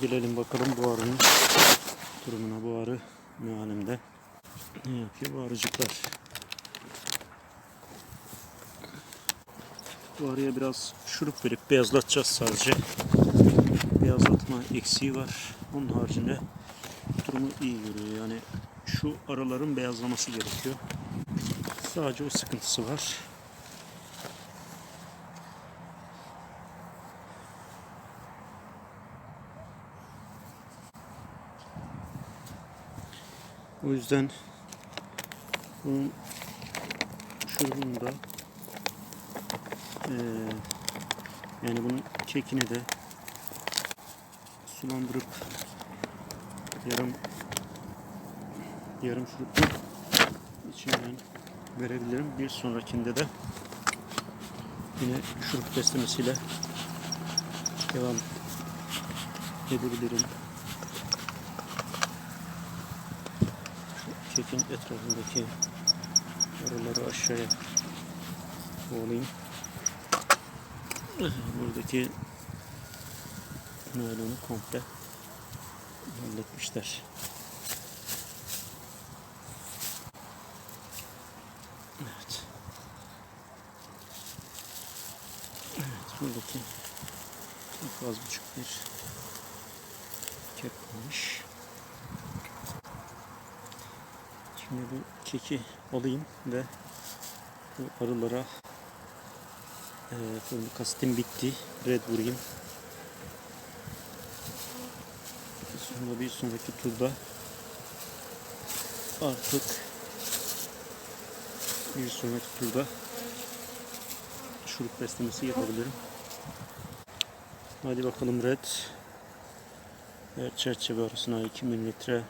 Gelelim bakalım bu arının durumuna. Bu arı ne alemde? Ne yapıyor bu arıcıklar? Bu arıya biraz şurup verip beyazlatacağız sadece. Beyazlatma eksiği var. Onun haricinde durumu iyi görüyor. Yani şu araların beyazlaması gerekiyor. Sadece o sıkıntısı var. O yüzden bunun şurubunu da eee, yani bunun kekini de sulandırıp yarım yarım şuruplu içinden verebilirim. Bir sonrakinde de yine şurup beslemesiyle devam edebilirim. Kekin etrafındaki araları aşağıya kovalayayım. Buradaki naylonu komple halletmişler. Evet. Evet, buradaki çok az buçuk bir kek olmuş. Şimdi bu keki alayım ve bu arılara e, fındık asitim bitti. Red vurayım. Sonra bir sonraki turda artık bir sonraki turda şurup beslemesi yapabilirim. Hadi bakalım red. Evet, çerçeve arasına 2 mililitre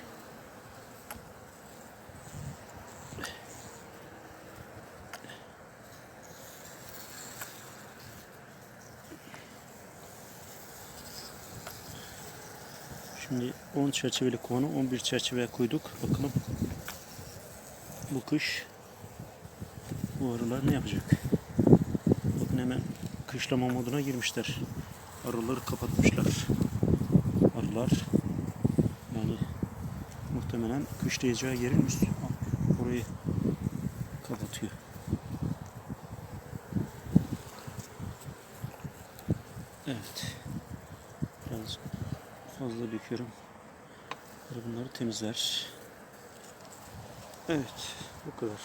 Şimdi 10 çerçeveli kovanı 11 çerçeveye koyduk. Bakalım bu kış bu arılar ne yapacak? Bakın hemen kışlama moduna girmişler. Arıları kapatmışlar. Arılar yani muhtemelen kışlayacağı yerin üstü. Orayı kapatıyor. Evet. Biraz fazla döküyorum. Bunları temizler. Evet. Bu kadar.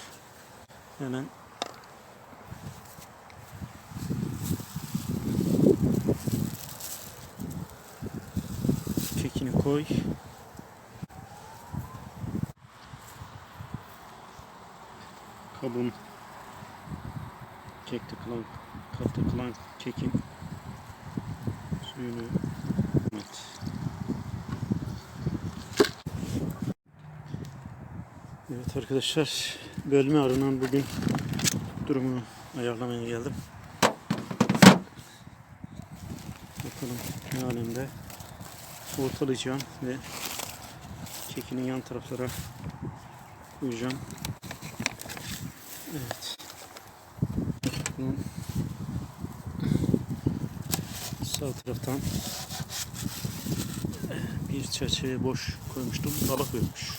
Hemen kekini koy. Kabın kek takılan kat takılan kekin suyunu evet. Evet arkadaşlar bölme arının bugün durumunu ayarlamaya geldim. Bakalım ne alemde ortalayacağım ve kekinin yan taraflara koyacağım. Evet. Bunun sağ taraftan bir çerçeve boş koymuştum. Dala koymuş.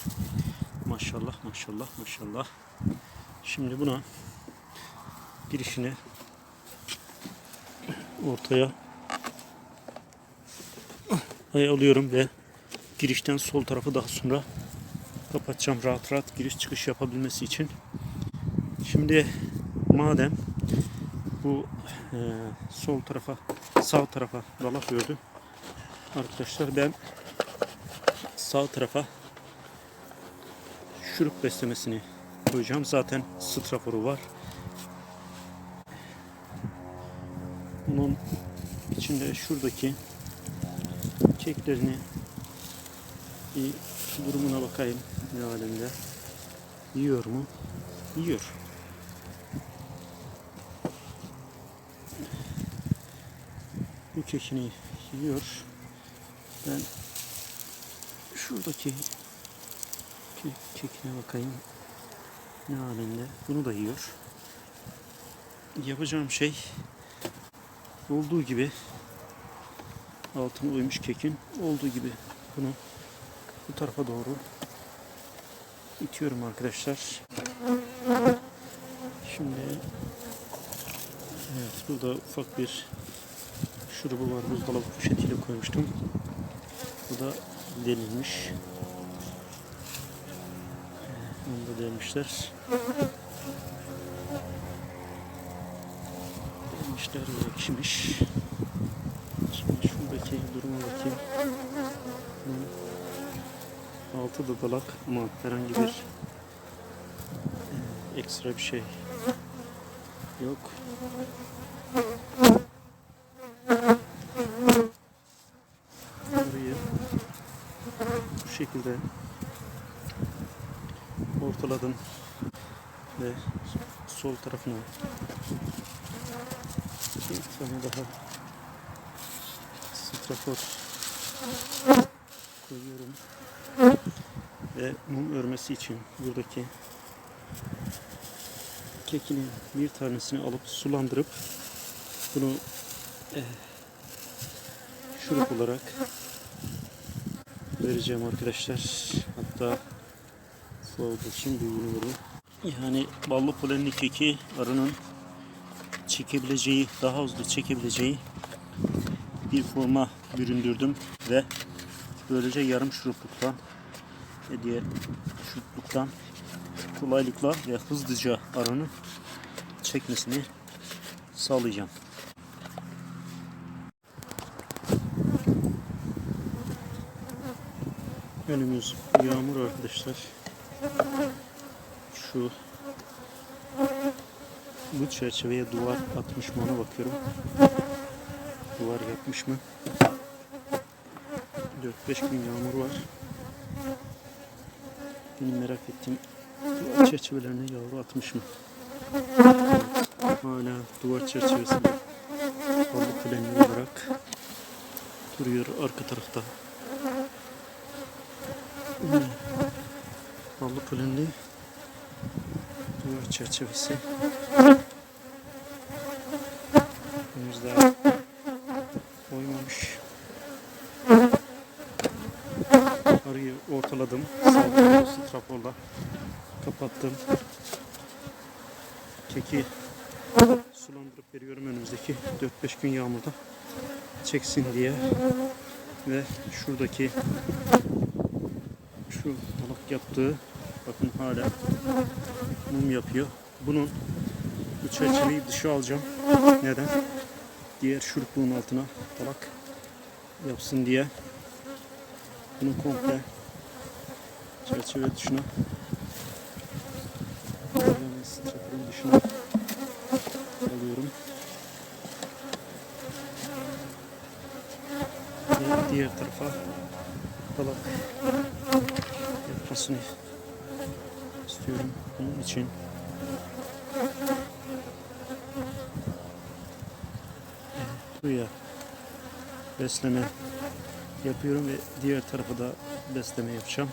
Maşallah maşallah maşallah. Şimdi buna girişini ortaya ay alıyorum ve girişten sol tarafı daha sonra kapatacağım rahat rahat giriş çıkış yapabilmesi için. Şimdi madem bu e, sol tarafa sağ tarafa dalak gördü arkadaşlar ben sağ tarafa şurup beslemesini koyacağım. Zaten straforu var. Bunun içinde şuradaki keklerini bir durumuna bakayım ne alemde. Yiyor mu? Yiyor. Bu kekini yiyor. Ben şuradaki Ke- kekine bakayım. Ne halinde? Bunu da yiyor. Yapacağım şey olduğu gibi altına uymuş kekin olduğu gibi bunu bu tarafa doğru itiyorum arkadaşlar. Şimdi evet burada ufak bir şurubu var buzdolabı poşetiyle koymuştum. Bu da delinmiş. Onu da delmişler. Delmişler ve ekşimiş. Şimdi şuradaki duruma bakayım. Altı da dalak ama herhangi bir e, ekstra bir şey yok. Burayı bu şekilde ortaladım ve sol tarafına bir tane daha strafor koyuyorum ve mum örmesi için buradaki kekinin bir tanesini alıp sulandırıp bunu eh, şurup olarak vereceğim arkadaşlar. Hatta için büyüğünü vereyim. Yani ballı polenli keki arının çekebileceği, daha hızlı çekebileceği bir forma büründürdüm ve böylece yarım şurupluktan ve diğer şurupluktan kolaylıkla ve hızlıca arının çekmesini sağlayacağım. Önümüz yağmur arkadaşlar. Şu bu çerçeveye duvar atmış mı ona bakıyorum. Duvar yapmış mı? 4-5 gün yağmur var. Benim merak ettiğim duvar çerçevelerine yavru atmış mı? Hala duvar çerçevesi balık planı olarak duruyor arka tarafta. Polenli duvar çerçevesi. Henüz daha oymamış. Arıyı ortaladım. Sağ kapattım. Keki sulandırıp veriyorum önümüzdeki 4-5 gün yağmurda çeksin diye ve şuradaki şu balık yaptığı bakın hala mum yapıyor. Bunun bu çerçeveyi dışa alacağım. Neden? Diğer şurupluğun altına balık yapsın diye. Bunu komple çerçeve dışına yani dışına alıyorum. Ve diğer tarafa balık yapmasını istiyorum. Bunun için buraya besleme yapıyorum ve diğer tarafa da besleme yapacağım.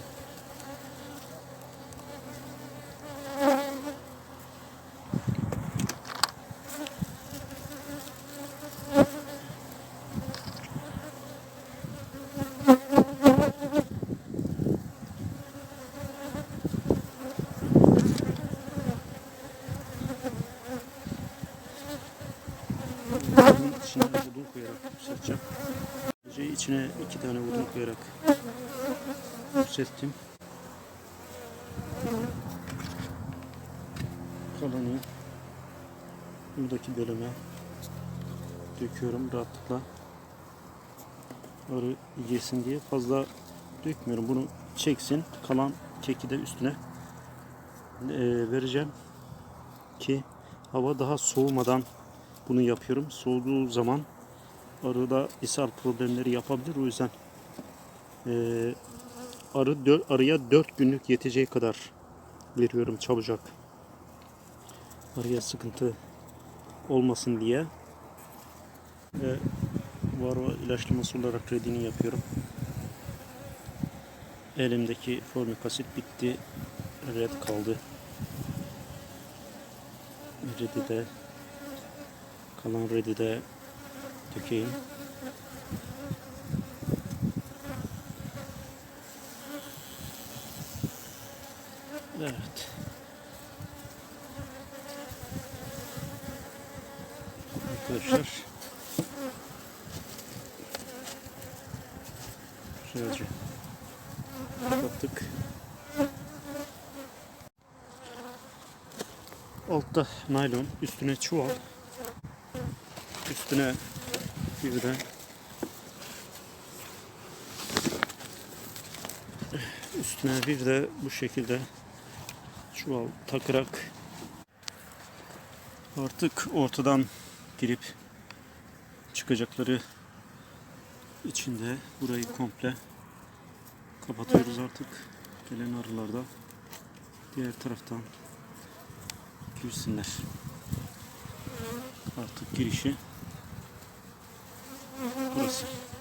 Bunun içine odun koyarak yükselteceğim. Önce içine iki tane odun koyarak yükselttim. Kalanı buradaki bölüme döküyorum rahatlıkla. Arı yesin diye fazla dökmüyorum. Bunu çeksin. Kalan keki de üstüne eee, vereceğim ki hava daha soğumadan bunu yapıyorum. Soğuduğu zaman arıda ishal problemleri yapabilir. O yüzden eee, arı dö- arıya 4 günlük yeteceği kadar veriyorum çabucak. Arıya sıkıntı olmasın diye. Ve varroa ilaçlaması olarak redini yapıyorum. Elimdeki formik asit bitti. Red kaldı. Red'i de Kalan redi de dökeyim. Evet. Arkadaşlar. Şöylece kapattık. Altta naylon, üstüne çuval. Üstüne bir de üstüne bir de bu şekilde çuval takarak artık ortadan girip çıkacakları içinde burayı komple kapatıyoruz artık. Gelen arılarda diğer taraftan girsinler. Artık girişi Prossiga.